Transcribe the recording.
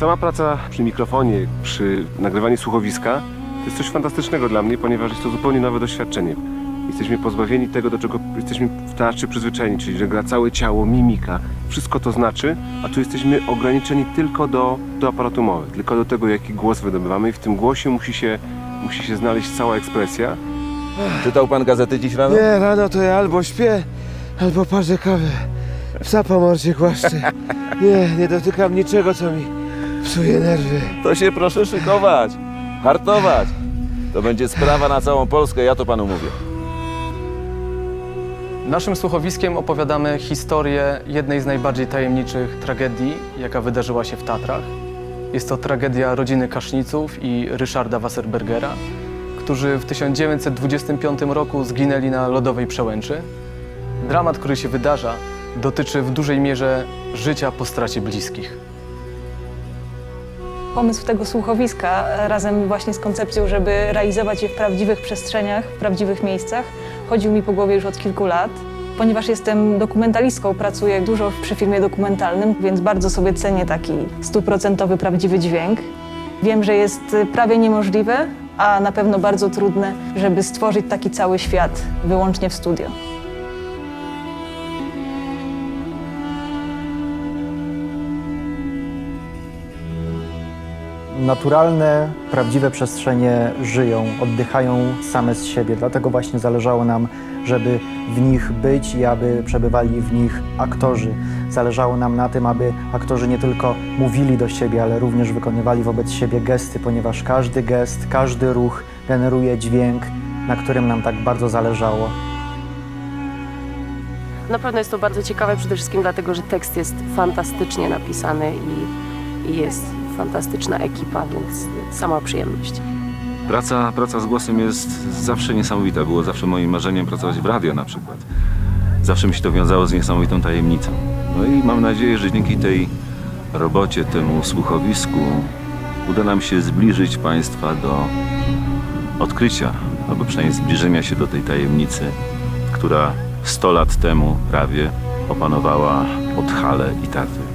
Sama praca przy mikrofonie, przy nagrywaniu słuchowiska to jest coś fantastycznego dla mnie, ponieważ jest to zupełnie nowe doświadczenie. Jesteśmy pozbawieni tego, do czego jesteśmy w teatrze przyzwyczajeni, czyli że gra całe ciało, mimika, wszystko to znaczy, a tu jesteśmy ograniczeni tylko do, do aparatu mowy, tylko do tego, jaki głos wydobywamy i w tym głosie musi się, musi się znaleźć cała ekspresja. Czytał pan gazety dziś rano? Nie, rano to ja albo śpię, albo parzę kawę. Psa po morcie głaszczę. Nie, nie dotykam niczego, co mi psuje nerwy. To się proszę szykować, hartować. To będzie sprawa na całą Polskę, ja to panu mówię. Naszym słuchowiskiem opowiadamy historię jednej z najbardziej tajemniczych tragedii, jaka wydarzyła się w Tatrach. Jest to tragedia rodziny Kaszniców i Ryszarda Wasserbergera, którzy w 1925 roku zginęli na lodowej przełęczy. Dramat, który się wydarza, dotyczy w dużej mierze życia po stracie bliskich. Pomysł tego słuchowiska razem właśnie z koncepcją, żeby realizować je w prawdziwych przestrzeniach, w prawdziwych miejscach, chodził mi po głowie już od kilku lat. Ponieważ jestem dokumentalistką, pracuję dużo przy filmie dokumentalnym, więc bardzo sobie cenię taki stuprocentowy prawdziwy dźwięk. Wiem, że jest prawie niemożliwe, a na pewno bardzo trudne, żeby stworzyć taki cały świat wyłącznie w studio. Naturalne, prawdziwe przestrzenie żyją, oddychają same z siebie. Dlatego właśnie zależało nam, żeby w nich być i aby przebywali w nich aktorzy. Zależało nam na tym, aby aktorzy nie tylko mówili do siebie, ale również wykonywali wobec siebie gesty, ponieważ każdy gest, każdy ruch generuje dźwięk, na którym nam tak bardzo zależało. Na pewno jest to bardzo ciekawe, przede wszystkim dlatego, że tekst jest fantastycznie napisany i, i jest fantastyczna ekipa, więc sama przyjemność. Praca, praca z głosem jest zawsze niesamowita. Było zawsze moim marzeniem pracować w radio na przykład. Zawsze mi się to wiązało z niesamowitą tajemnicą. No i mam nadzieję, że dzięki tej robocie, temu słuchowisku uda nam się zbliżyć Państwa do odkrycia, albo przynajmniej zbliżenia się do tej tajemnicy, która 100 lat temu prawie opanowała Podhale i Tatry.